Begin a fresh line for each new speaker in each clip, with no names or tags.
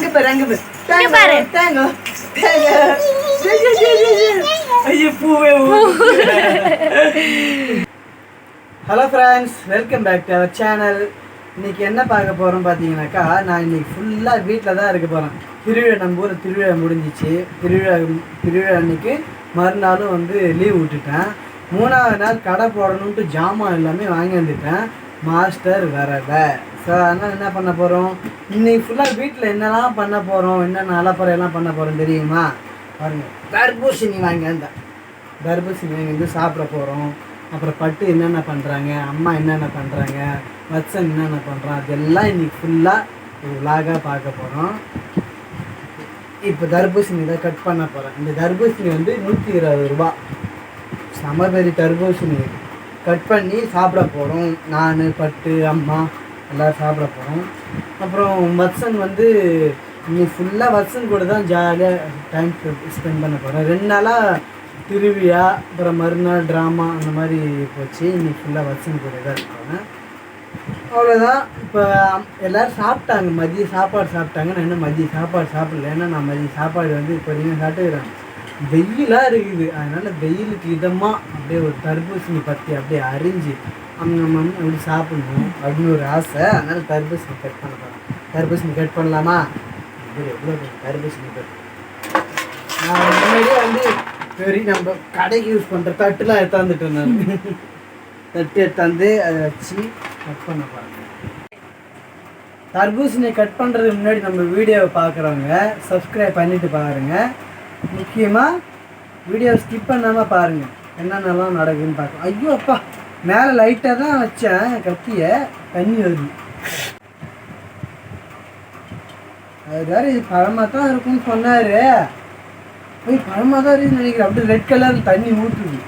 அங்க பாரு அங்க பாரு.
இங்க பாரு.
தேங்கோ தேங்கோ ஐயோ பூவே hello friends welcome back to our channel இன்னைக்கு என்ன பார்க்க போறோம் பார்த்தீங்கன்னாக்கா நான் இன்னைக்கு ஃபுல்லாக வீட்டில் தான் இருக்க போகிறேன் திருவிழா நம்ம ஊரில் திருவிழா முடிஞ்சிச்சு. திருவிழா திருவிழா அன்னைக்கு மறுநாளும் வந்து லீவ் விட்டுட்டேன். மூணாவது நாள் கடை போடணுன்ட்டு ஜாமான் எல்லாமே வாங்கி வந்துட்டேன். மாஸ்டர் வரல சார் அதனால் என்ன பண்ண போகிறோம் இன்னைக்கு ஃபுல்லாக வீட்டில் என்னெல்லாம் பண்ண போகிறோம் என்னென்ன அலப்பறையெல்லாம் பண்ண போகிறோம் தெரியுமா? பாருங்க. தர்பூசணி வாங்கி வந்தேன். தர்பூசணி வாங்கி வந்து சாப்பிட போகிறோம் அப்புறம் பட்டு என்னென்ன பண்ணுறாங்க அம்மா என்னென்ன பண்ணுறாங்க வச்சன் என்னென்ன பண்ணுறான் அதெல்லாம் இன்னைக்கு ஃபுல்லாக ஒரு விலாகாக பார்க்க போகிறோம் இப்போ தர்பூசணி தான் கட் பண்ண போகிறேன் இந்த தர்பூசணி வந்து நூற்றி இருபது ரூபா. செம பெரிய தர்பூசணி. கட் பண்ணி சாப்பிட போகிறோம் நான் பட்டு அம்மா. எல்லோரும் சாப்பிட போகிறோம் அப்புறம் வத்சன் வந்து இன்னைக்கு ஃபுல்லாக வத்சன் கூட தான் ஜாலியாக டைம் ஸ்பெண்ட் பண்ண போகிறேன் ரெண்டு நாளாக திருவிழா அப்புறம் மறுநாள் ட்ராமா அந்த மாதிரி போச்சு. இன்னைக்கு ஃபுல்லாக வத்சன் கூட தான் இருப்பாங்க அவ்வளோதான் இப்போ எல்லோரும் சாப்பிட்டாங்க. மதிய சாப்பாடு சாப்பிட்டாங்க. நான் இன்னும் மதிய சாப்பாடு சாப்பிடல. ஏன்னா நான் மதிய சாப்பாடு வந்து இப்போ வரைக்கும் சாப்பிட்டுக்கிறேன் வெயிலாக இருக்குது. அதனால் வெயிலுக்கு இதமாக அப்படியே ஒரு தர்பூசணி பற்றி அப்படியே அரிஞ்சு நம்ம அப்படி சாப்பிடணும் அப்படின்னு ஒரு ஆசை. அதனால் தர்பூசணி கட் பண்ண தர்பூசணி கட் பண்ணலாமா? இது எவ்வளோ தர்பூசணி கட். நான் முன்னாடியே வந்து பெரிய நம்ம கடைக்கு யூஸ் பண்ணுற தட்டுலாம் எடுத்தாந்துட்டு நான். தட்டு எடுத்தாந்து அதை வச்சு கட் பண்ண பாருங்க. தர்பூசணியை கட் பண்ணுறதுக்கு முன்னாடி நம்ம வீடியோவை பார்க்குறவங்க சப்ஸ்கிரைப் பண்ணிவிட்டு பாருங்கள் முக்கியமாக வீடியோ ஸ்கிப் பண்ணாமல் பாருங்க. என்னென்னலாம் நடக்குதுன்னு பார்க்க ஐயோ அப்பா. மேலே லைட்டாக தான் வச்சேன் கத்தியை. தண்ணி வருது. அது வேற இது பழமாக தான் இருக்கும்னு சொன்னார். போய் பழமாக தான் இருக்குன்னு நினைக்கிறேன். அப்படியே ரெட் கலர் தண்ணி ஊற்றுது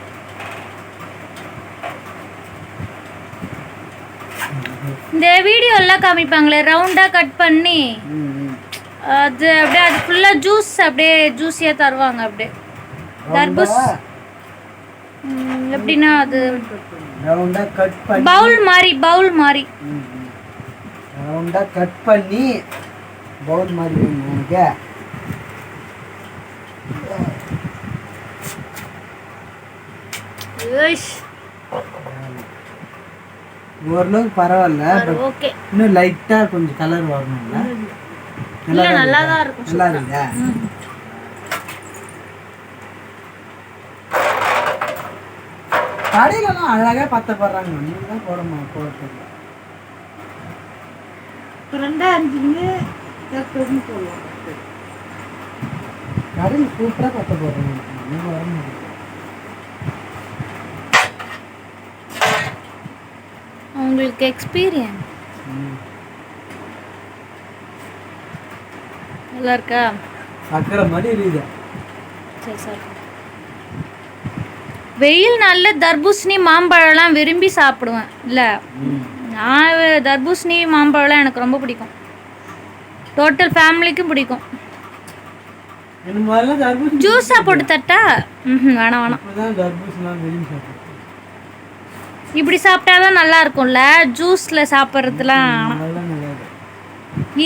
இந்த வீடியோ எல்லாம் காமிப்பாங்களே ரவுண்டா கட் பண்ணி. அது அப்படியே அது ஃபுல்லா ஜூஸ் அப்படியே ஜூஸியா தருவாங்க அப்படியே. தர்பூஸ். எப்படின்னா அது
ரவுண்டாக கட் பண்ணி
பவுல் மாதிரி பவுல் மாதிரி
ரவுண்டாக கட் பண்ணி பவுல் மாதிரி எனக்கு ஓரளவுக்கு பரவாயில்ல இன்னும் லைட்டாக கொஞ்சம் கலர் வரணும்ல.
இல்ல நல்லா தான் இருக்கும்
நல்லா இருக்குதா கடையிலலாம் அழகாக பத்த போடுறாங்க. நீங்கள் தான் போட மா போடுறது கடையில் சூப்பராக பத்த போடுறாங்க. நீங்க வர மாட்டீங்க.
உங்களுக்கு எக்ஸ்பீரியன்ஸ் நல்லா இருக்கா?
சக்கரை மாதிரி இருக்குது.
சரி சரி. வெயில் நல்ல தர்பூசணி மாம்பழம்லாம் விரும்பி சாப்பிடுவேன். இல்லை நான் தர்பூசணி மாம்பழம்லாம் எனக்கு ரொம்ப பிடிக்கும். டோட்டல் ஃபேமிலிக்கும் பிடிக்கும். ஜூஸாக போட்டு தட்டா? ம் வேணாம் வேணாம். இப்படி சாப்பிட்டாதான் நல்லா இருக்கும்ல? ஜூஸில் சாப்பிட்றதுலாம்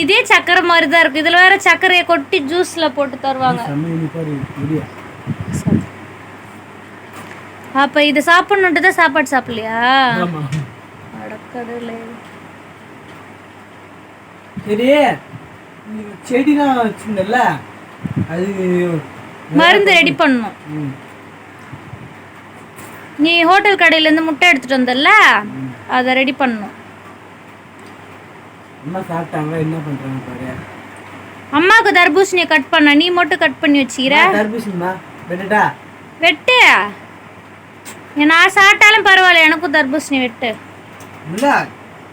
இதே சக்கரை மாதிரி தான் இருக்கும். இதில் வேற சர்க்கரையை கொட்டி ஜூஸில் போட்டு தருவாங்க.
இருக்கு
அப்போ இதை சாப்பிட்ணுன்ட்டு தான் சாப்பாடு சாப்பிடலையா? அடக்கடலே
சரி செடிலாம் வச்சிருந்தல அது
மருந்து ரெடி பண்ணணும். நீ ஹோட்டல் கடையிலேருந்து முட்டை எடுத்துட்டு வந்தல்ல அதை ரெடி பண்ணணும்.
அம்மா சாப்பிட்டாங்களா? என்ன பண்ணுறாங்க பாரு.
அம்மாவுக்கு தர்பூசணியை கட் பண்ண நீ மட்டும் கட் பண்ணி வச்சுக்கிற?
தர்பூசணிமா வெட்டுட்டா
வெட்டு. நான் சாப்பிட்டாலும் பரவாயில்ல எனக்கும் தர்பூசணி வெட்டு.
இல்லை.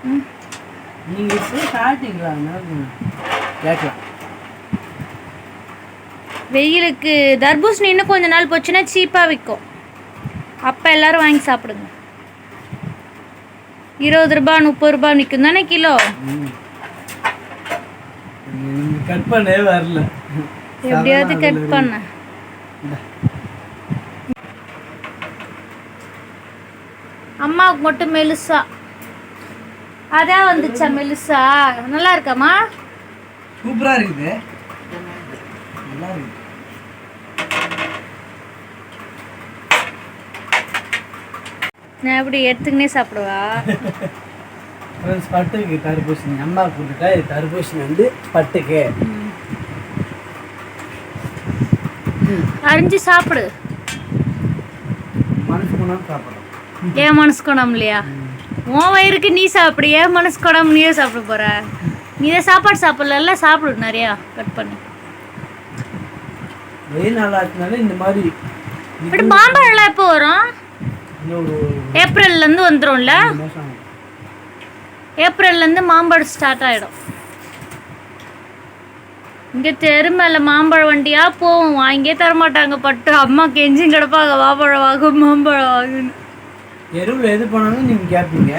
ம்.
நீங்கள் இப்போ சாப்பிட்டீங்களா? கேட்கலாம்.
வெயிலுக்கு தர்பூசணி இன்னும் கொஞ்ச நாள் போச்சுன்னா சீப்பாக விற்கும். அப்போ எல்லாரும் வாங்கி சாப்பிடுங்க. இருபது ரூபாய் முப்பது ரூபாய் நிற்கும் தானே கிலோ?
கட் பண்ணவே வரல.
எப்படியாவது கட் பண்ண. அம்மாவுக்கு மட்டும் மெலிசா. அதான் வந்துச்சா மெலிசா? நல்லா இருக்காம்மா?
சூப்பராக இருக்குது. நல்லா இருக்கு
நான் எப்படி எடுத்துக்கினே சாப்பிடுவா?
ஃப்ரெண்ட்ஸ் பட்டுக்கு தர்பூசணி. அம்மா கொடுத்துட்டா இது தர்பூசணி வந்து பட்டுக்கு.
அரிஞ்சு சாப்பிடு.
மனசு கொண்டாந்து சாப்பிட்றோம்
ஏன் மனசு குணம் இல்லையா உன் வயிறுக்கு நீ சாப்பிடு ஏன் மனசு குணம் நீயே சாப்பிட போற. நீ தான் சாப்பாடு சாப்பிடல சாப்பிடு நிறையா கட் பண்ணி.
வெயில் நல்லா இருக்கனால இந்த மாதிரி
பட் மாம்பழம்லாம் எப்போ வரும்?
ஒரு
ஏப்ரல்ல இருந்து வந்துரும்ல?
ரெண்டு மாதம் ஆகும்.
ஏப்ரல்ல இருந்து மாம்பழம் ஸ்டார்ட் ஆயிடும். இங்க தெரு மேல மாம்பழம் வண்டியா? போவோம். வாங்கியே தர மாட்டாங்க பட்டு. அம்மா கெஞ்சும் கிடப்பாங்க மாம்பழம் வாங்கும் மாம்பழம் வாங்குன்னு.
தெருவில் எது போனாலும் நீங்கள் கேட்பீங்க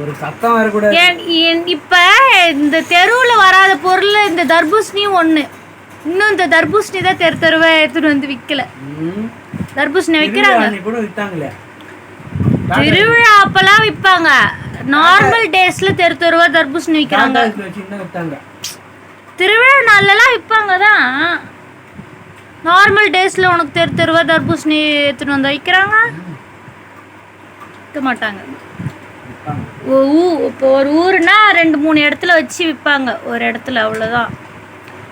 ஒரு சத்தம் வரக்கூடாது
இப்ப இந்த தெருவுல வராத பொருள் இந்த தர்பூசணியும் ஒண்ணு. இன்னும் இந்த தர்பூசணி தான் தெரு தெருவா எடுத்துட்டு வந்து விக்கல.
ம்.
தர்பூசணி விக்கிறாங்க.
திருவிழா கூட
அப்பெல்லாம் விற்பாங்க நார்மல் டேஸ்ல தெரு தெருவா தர்பூசணி விற்கிறாங்க திருவிழா நாள்லலாம் விற்பாங்க தான். நார்மல் டேஸ்ல உனக்கு தெரு தெருவா தர்பூசணி எடுத்துட்டு வந்து விற்கிறாங்க விற்க மாட்டாங்க. இப்போ ஒரு ஊருனா ரெண்டு மூணு இடத்துல வச்சு விற்பாங்க ஒரு இடத்துல அவ்வளோதான்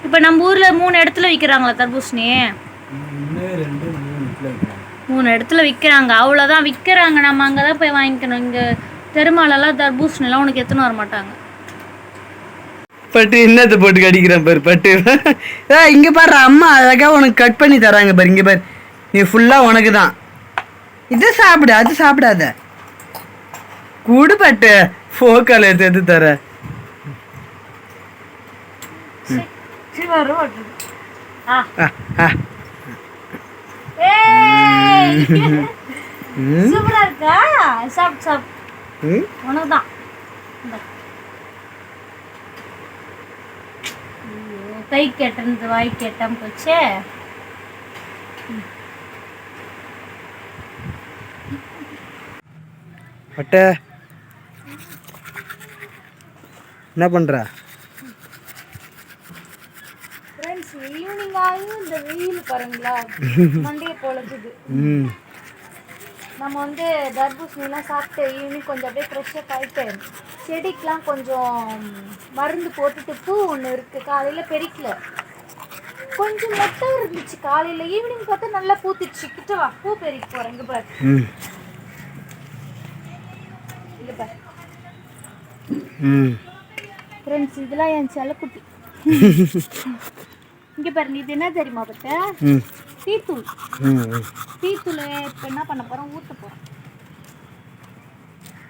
இப்போ நம்ம ஊரில் மூணு இடத்துல விற்கிறாங்களா தர்பூசணி
மூணு
இடத்துல விற்கிறாங்க அவ்வளோதான் விற்கிறாங்க நம்ம அங்கே தான் போய் வாங்கிக்கணும். இங்கே தெருமாலெல்லாம் தர்பூசணிலாம் உனக்கு எத்தனை வர மாட்டாங்க.
பட்டு என்னத்தை போட்டு கடிக்கிறேன் பாரு பட்டு. ஏ இங்க பாரு அம்மா அழகா உனக்கு கட் பண்ணி தராங்க பாரு இங்க பாரு. நீ ஃபுல்லா உனக்கு தான் இது சாப்பிடு அது சாப்பிடாத. கூடு பட்டு ஃபோக்கால எடுத்து எடுத்து தர.
ஆ.
ஆ, ஆ.
சூப்பரா இருக்கா சாப்பிட்டு
ம்?
உனக்கு தான் கை கெட்டது வாய் கெட்டாம போச்சே.
பட்டு என்ன பண்ற?
ஆகியும் இந்த வெயில் பாருங்களா? மண்டையை
ம்.
நம்ம வந்து தர்பூசணிலாம் சாப்பிட்டு ஈவினிங் கொஞ்சம் அப்படியே ஃப்ரெஷ்ஷாக ஆகிட்டு செடிக்கெலாம் கொஞ்சம் மருந்து போட்டுட்டு பூ ஒன்று இருக்குது காலையில் பெரிக்கல. கொஞ்சம் மொட்டை இருந்துச்சு. காலையில் ஈவினிங் பார்த்தா நல்லா பூத்துச்சு. கிட்ட வா பூ பெருக்கி போகிறேன் இங்கே பாரு. இங்கே பாரு. ஃப்ரெண்ட்ஸ் இதெல்லாம் என் செல்லக்குட்டி. இங்கே பாருங்க இது என்ன தெரியுமா பட்ட டீத்தூள் டீத்தூள் இப்போ என்ன பண்ண போகிறோம் ஊற்ற போகிறோம்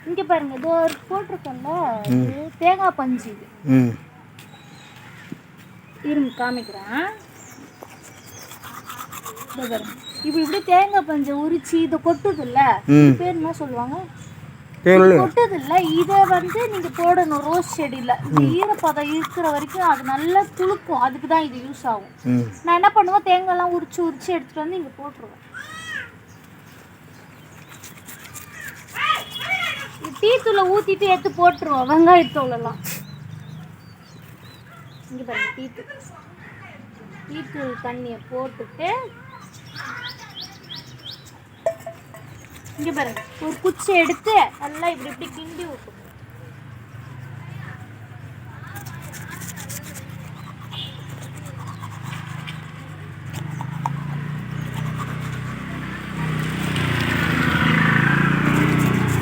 இங்கே பாருங்க இதோ ஒரு போட்டிருக்கோம்ல இது தேங்காய் பஞ்சு இது. இருங்க காமிக்கிறேன். பாருங்க. இப்படி இப்படி தேங்காய் பஞ்சை உரிச்சு இதை கொட்டுதுல்ல பேர் என்ன சொல்லுவாங்க?
சொல்லு
கொட்டுதில்ல இதை வந்து நீங்க போடணும் ரோஸ் செடியில. இந்த ஈரப்பதம் இருக்கிற வரைக்கும் அது நல்லா துளுக்கும் அதுக்கு தான் இது யூஸ் ஆகும். நான் என்ன பண்ணுவேன் தேங்காய்லாம் உரிச்சு உரிச்சு எடுத்துட்டு வந்து இங்க போட்டுருவேன். டீ தூளை ஊத்திட்டு எடுத்து போட்டுருவோம் வெங்காயத்தூளெல்லாம் இங்க பாருங்க டீ தூள். டீ தூள் தண்ணியை போட்டுட்டு இங்க பாருங்க. ஒரு குச்சி எடுத்து நல்லா இப்படி இப்படி கிண்டி விட்டுருவோம்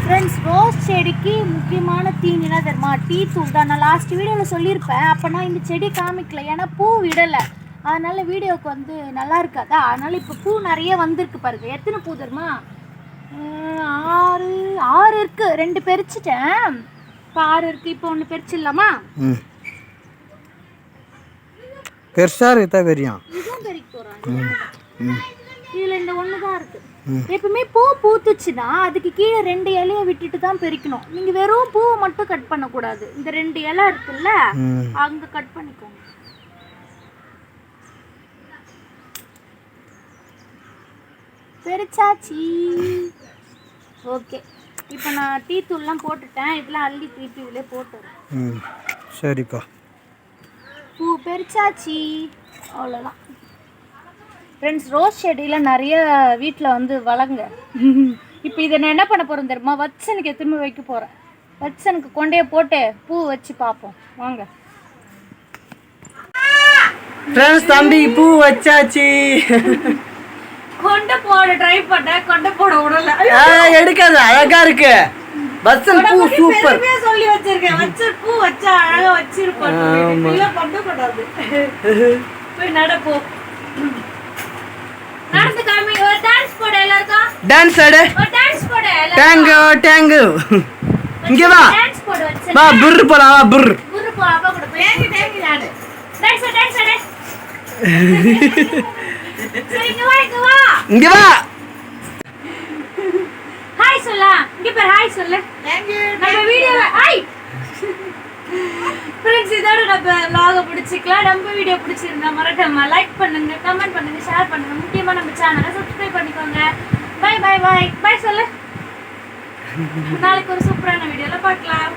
ஃப்ரெண்ட்ஸ் ரோஸ் செடிக்கு முக்கியமான தீனினா தெரியுமா? டீ தூள் தான். நான் லாஸ்ட் வீடியோவில் சொல்லியிருப்பேன். அப்போ நான் இந்த செடி காமிக்கல. ஏன்னா பூ விடலை. அதனால வீடியோவுக்கு வந்து நல்லா இருக்காதா? அதனால இப்போ பூ நிறைய வந்திருக்கு பாருங்க. எத்தனை பூ தெரியுமா? ஆறு ஆறு இருக்கு. ரெண்டு பறிச்சிட்டேன் இப்போ ஆறு இருக்கு. இப்போ ஒன்று பறிச்சிடலாமா
ம். பெருசாக இருக்குதா பெரியும்
இதுவும் பறிக்க போகிறாங்க
ம்
இதில் இந்த ஒன்று தான் இருக்கு. எப்பவுமே பூ பூத்துச்சுன்னா அதுக்கு கீழே ரெண்டு இலையை விட்டுட்டு தான் பறிக்கணும் நீங்க வெறும் பூவை மட்டும் கட் பண்ணக்கூடாது. இந்த ரெண்டு இலை இருக்குல்ல அங்க கட் பண்ணிக்கோங்க. பெருச்சாச்சி. ஓகே. இப்போ நான் டீ தூள்லாம் போட்டுட்டேன். இதெல்லாம் அள்ளி திருப்பி இதிலே போட்டுறேன்.
ம் சரிக்கா
பூ பெருச்சாச்சி அவ்வளோதான் ஃப்ரெண்ட்ஸ் ரோஸ் செடியில் நிறைய வீட்டில் வந்து வளங்க இப்போ இதை நான் என்ன பண்ண போகிறேன் தெரியுமா? வச்சனுக்கு திரும்ப வைக்க போகிறேன் வச்சனுக்கு கொண்டே போட்டு பூ வச்சு பார்ப்போம். வாங்க.
ஃப்ரெண்ட்ஸ் தம்பி பூ வச்சாச்சு.
கொண்டை போட ட்ரை பண்ணேன் கொண்டை போட விடல
எடுக்காது அழகா இருக்கு. பஸ்ஸன் பூ சூப்பர்
சொல்லி வச்சிருக்கேன். வச்ச பூ வச்சா அழகா வச்சிருப்பேன் இல்ல பண்ண கூடாது போய் நடப்போ நடந்து காமி ஒரு டான்ஸ் போட எல்லாருக்கும்.
டான்ஸ் ஆடு.
ஒரு டான்ஸ் போட
டேங்கு டேங்கு இங்க வா.
டான்ஸ் போட வச்சு.
வா புர் போலாம் வா புர்
குரு போ அப்பா கூட போய். டேங்கி டேங்கி நாடு. டான்ஸ் டான்ஸ் டான்ஸ் சரி இங்க வா இங்க வா.
இங்க வா.
ஹாய் சொல்ல. இங்க பாரு ஹாய் சொல்லு. நம்ம வீடியோல ஹாய் ஃப்ரெண்ட்ஸ் இதோட நம்ம vlog பிடிச்சிக்கலாம் நம்ம வீடியோ பிடிச்சிருந்தா மறக்காம லைக் பண்ணுங்க கமெண்ட் பண்ணுங்க ஷேர் பண்ணுங்க. முக்கியமா நம்ம சேனலை சப்ஸ்கிரைப் பண்ணிக்கோங்க. பை பை பை பை சொல்லு. நாளைக்கு ஒரு சூப்பரான வீடியோல பார்க்கலாம்.